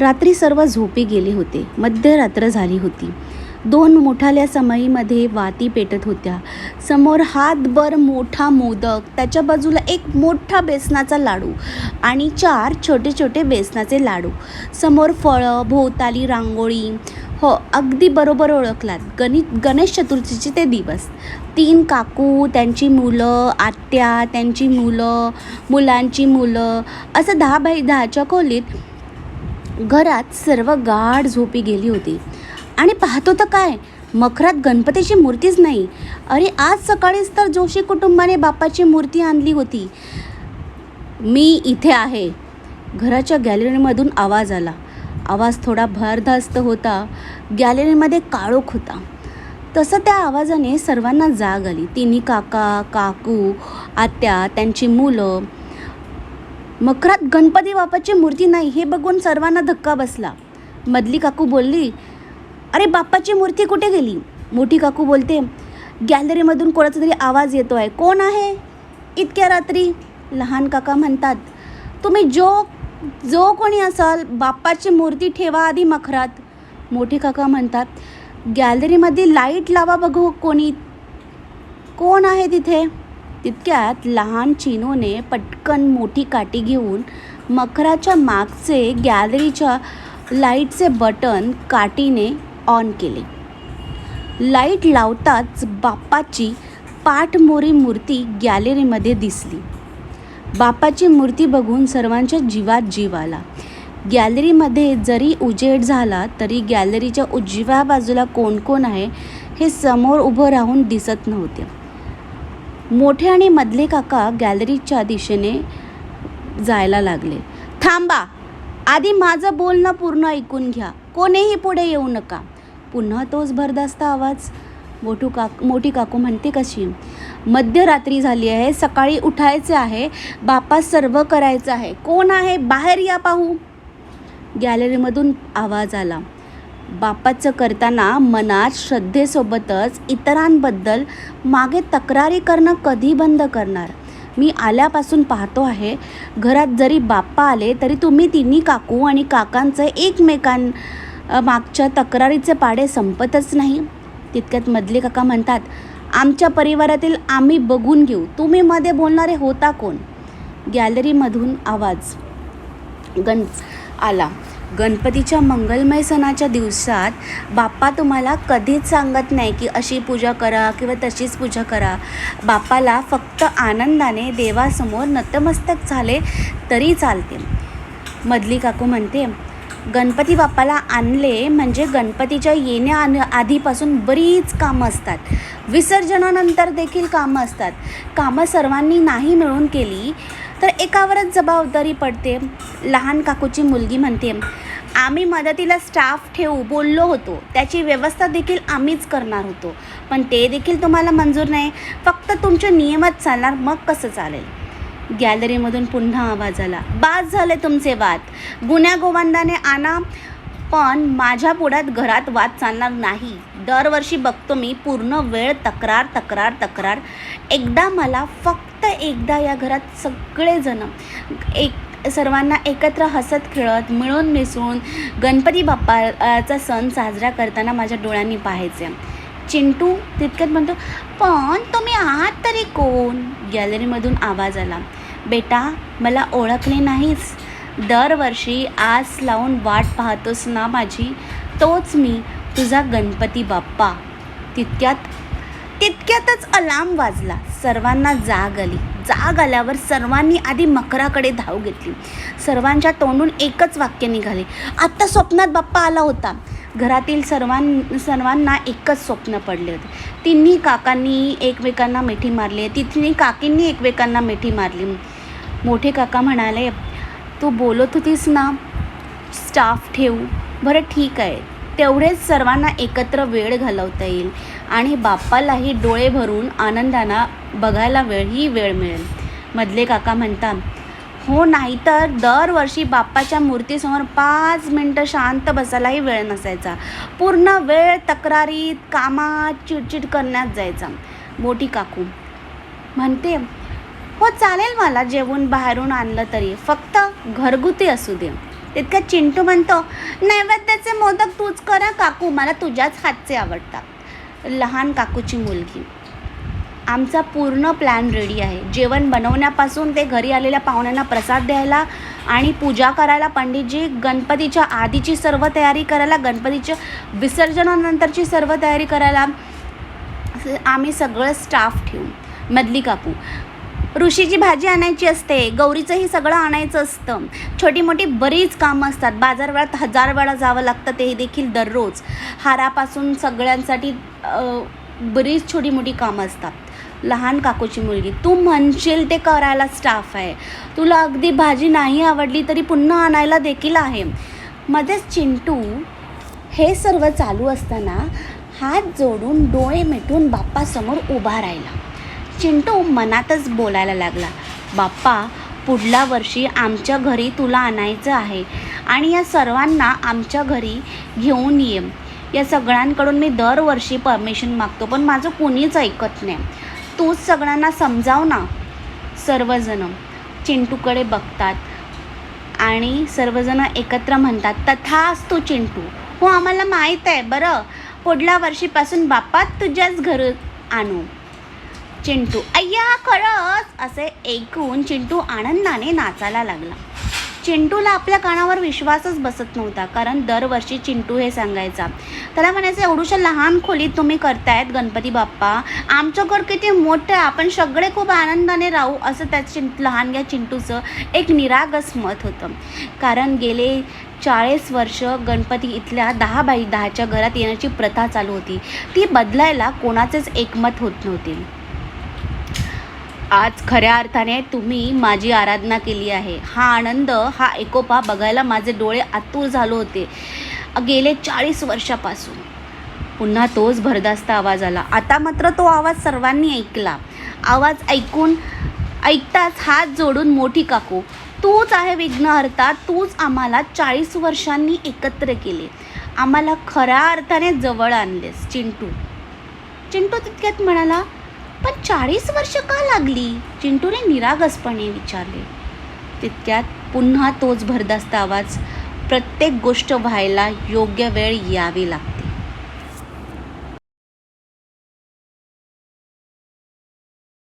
रात्री सर्व झोपी गेले होते. मध्यरात्र झाली होती. दोन मोठाल्या समईमध्ये वाती पेटत होत्या. समोर हातभर मोठा मोदक त्याच्या बाजूला एक मोठा बेसनाचा लाडू आणि चार छोटे छोटे बेसनाचे लाडू. समोर फळं भोवताली रांगोळी हो अगदी बरोबर ओळखलात. गणित गणेश चतुर्थीचे ते दिवस. तीन काकू त्यांची मुलं आत्या त्यांची मुलं मुलांची मुलं असं दहा बाय दहाच्या खोलीत घरात सर्व गाढ झोपी गेली होती. आणि पाहतो तर काय मखरात गणपतीची मूर्तीच नाही. अरे आज सकाळीच तर जोशी कुटुंबाने बापाची मूर्ती आणली होती. मी इथे आहे. घराच्या गॅलरीमधून आवाज आला. आवाज थोडा भरधास्त होता. गॅलरीमध्ये काळोख होता. तसं त्या आवाजाने सर्वांना जाग आली. तिन्ही काका काकू आत्या त्यांची मुलं मखरात गणपती बाप्पाची मूर्ती नाही हे बघून सर्वांना धक्का बसला. मधली काकू बोलली अरे बाप्पाची मूर्ती कुठे गेली? मोठी काकू बोलते गॅलरीमधून कोणाचा तरी आवाज येतो आहे कोण आहे? इतक्या रात्री. लहान काका म्हणतात तुम्ही जो जो कोणी असाल बाप्पाची मूर्ती ठेवा आधी मखरात मोठे काका म्हणतात गॅलरीमध्ये लाइट लावा बघू कोणी कोण आहे तिथे? तितक्यात लहान चिनोने पटकन मोठी काठी घेऊन मखराच्या मागचे गॅलरीच्या लाईटचे बटन काठीने ऑन केले. लाइट लावताच बाप्पाची पाठमोरी मूर्ती गॅलरीमध्ये दिसली. बाप्पाची मूर्ती बघून सर्वांच्या जीवात जीव आला. गॅलरीमध्ये जरी उजेड झाला तरी गॅलरीच्या उजव्या बाजूला कोण कोण आहे हे समोर उभं राहून दिसत नव्हते. मोठे आणि मधले काका गॅलरीच्या दिशेने जायला लागले. थांबा आधी माझं बोलणं पूर्ण ऐकून घ्या. कोणीही पुढे येऊ नका. पुन्हा तोच भरदास्त आवाज मोठू काक मोठी काकू म्हणते कशी? मध्यरात्री झाली आहे सकाळी उठायचे आहे बापा सर्व करायचं आहे. कोण आहे? बाहेर या पाहू. गॅलरीमधून आवाज आला. बापाचं करताना मनात श्रद्धेसोबतच इतरांबद्दल मागे तक्रारी करणं कधी बंद करणार? मी आल्यापासून पाहतो आहे घरात जरी बाप्पा आले तरी तुम्ही तिन्ही काकू आणि काकांचं एकमेकां मागच्या तक्रारीचे पाडे संपतच नाही. तितक्यात मधले काका म्हणतात आमच्या परिवारातील आम्ही बघून घेऊ. तुम्ही मध्ये बोलणारे होता कोण? गॅलरीमधून आवाज गण आला. गणपतीच्या मंगलमय सणाच्या दिवसात बाप्पा तुम्हाला कधीच सांगत नाही की अशी पूजा करा किंवा तशीच पूजा करा. बाप्पाला फक्त आनंदाने देवासमोर नतमस्तक झाले तरी चालते. मधली काकू म्हणते गणपती बाप्पाला आणले म्हणजे गणपतीच्या येण्या आन आधीपासून बरीच कामं असतात. विसर्जनानंतर देखील कामं असतात. कामं सर्वांनी नाही मिळून केली तर एकावरच जबाबदारी पडते. लहान काकूची मुलगी म्हणते आम्ही मदतीला स्टाफ ठेवू बोललो होतो. त्याची व्यवस्था देखील आम्हीच करणार होतो. पण ते देखील तुम्हाला मंजूर नाही. फक्त तुमचे नियमच चालणार मग कसं चालेल? गॅलरीमधून पुन्हा आवाज आला. बाद झाले तुमचे वाद. गुन्ह्या गोवंदाने आणा पण माझ्या पुढ्यात घरात वाद चालणार नाही. दरवर्षी बघतो मी पूर्ण वेळ तक्रार तक्रार तक्रार. एकदा मला फक्त एकदा या घरात सगळेजण एक सर्वांना एकत्र हसत खेळत मिळून मिसळून गणपती बाप्पाचा सण साजरा करताना माझ्या डोळ्यांनी पाहायचे. चिंटू तितक्यात म्हणतो पण तुम्ही आहात तरी कोण? गॅलरीमधून आवाज आला. बेटा मला ओळखले नाहीस. दरवर्षी आस लावून वाट पाहतोस ना माझी? तोच मी तुझा गणपती बाप्पा. तितक्यात तितक्यातच अलार्म वाजला. सर्वांना जाग आली. जाग आल्यावर सर्वांनी आधी मकराकडे धाव घेतली. सर्वांच्या तोंडून एकच वाक्य निघाले. आत्ता स्वप्नात बाप्पा आला होता. घरातील सर्वां सर्वांना एकच स्वप्न पडले होते. तिन्ही काकांनी एकमेकांना मिठी मारली. तिथली काकींनी एकमेकांना मिठी मारली. मोठे काका म्हणाले तू बोलत होतीस ना? स्टाफ ठेवू. बरं ठीक आहे. तेवढेच सर्वांना एकत्र वेळ घालवता येईल. आणि बाप्पालाही डोळे भरून आनंदानं बघायला वेळ ही वेळ मिळेल. मधले काका म्हणतात हो नाहीतर दरवर्षी बाप्पाच्या मूर्तीसमोर पाच मिनटं शांत बसायलाही वेळ नसायचा. पूर्ण वेळ तक्रारीत कामात चिडचिड करण्यात जायचा. मोठी काकू म्हणते हो चालेल मला जेवून बाहेरून आणलं तरी. फक्त घरगुती असू दे. तितकं चिंटू म्हणतो हातचे मोदक तूच करा काकू. मला तुझ्याच हातचे आवडतात. लहान काकूची मुलगी. आमचा पूर्ण प्लॅन रेडी आहे. जेवण बनवण्यापासून ते घरी आलेल्या पाहुण्यांना प्रसाद द्यायला आणि पूजा करायला पंडितजी गणपतीच्या आधीची सर्व तयारी करायला गणपतीच्या विसर्जनानंतरची सर्व तयारी करायला आम्ही सगळं स्टाफ ठेवू. मधली काकू ऋषीची भाजी आणायची असते गौरीचंही सगळं आणायचं असतं. छोटी मोठी बरीच कामं असतात. बाजार वेळात हजार वेळा जावं लागतं ते देखील दररोज. हारापासून सगळ्यांसाठी बरीच छोटी मोठी कामं असतात. लहान काकूची मुलगी. तू म्हणशील ते करायला स्टाफ आहे. तुला अगदी भाजी नाही आवडली तरी पुन्हा आणायला देखील आहे. मध्येच चिंटू हे सर्व चालू असताना हात जोडून डोळे मिटून बाप्पासमोर उभा राहिला. चिंटू मनातच बोलायला लागला. बाप्पा पुढल्या वर्षी आमच्या घरी तुला आणायचं आहे आणि या सर्वांना आमच्या घरी घेऊन ये. या सगळ्यांकडून मी दरवर्षी परमिशन मागतो पण माझं कोणीच ऐकत नाही. तूच सगळ्यांना समजाव ना. सर्वजण चिंटूकडे बघतात आणि सर्वजण एकत्र म्हणतात तथास्तु चिंटू. हो आम्हाला माहीत आहे बरं. पुढल्या वर्षीपासून बाप्पा तुझ्याच घर आणू. चिंटू. अय्या खरंच. असे ऐकून चिंटू आनंदाने नाचायला लागला. चिंटूला आपल्या कानावर विश्वासच बसत नव्हता कारण दरवर्षी चिंटू हे सांगायचा त्याला म्हणायचं एवढूशा लहान खोलीत तुम्ही करतायत गणपती बाप्पा. आमचं घर किती मोठं आहे. आपण सगळे खूप आनंदाने राहू असं त्या चिं लहानग्या चिंटूचं एक निरागस मत होतं. कारण गेले चाळीस वर्ष गणपती इथल्या दहा बाई दहाच्या घरात येण्याची प्रथा चालू होती. ती बदलायला कोणाचेच एकमत होत नव्हते. आज खऱ्या अर्थाने तुम्ही माझी आराधना केली आहे. हा आनंद हा एकोपा बघायला माझे डोळे आतुर झालो होते. गेले चाळीस वर्षापासून. पुन्हा तोच भरदास्त आवाज आला. आता मात्र तो आवाज सर्वांनी ऐकला. आवाज ऐकून ऐकताच हात जोडून मोठी काकू तूच आहे विघ्नहर्ता तूच आम्हाला चाळीस वर्षांनी एकत्र केले. आम्हाला खऱ्या अर्थाने जवळ आणलेस. चिंटू. चिंटू तितक्यात म्हणाला पण चाळीस वर्ष का लागली? चिंटूने निरागसपणे विचारले. तितक्यात पुन्हा तोच भरदास्त आवाज प्रत्येक गोष्ट व्हायला योग्य वेळ यावी लागते.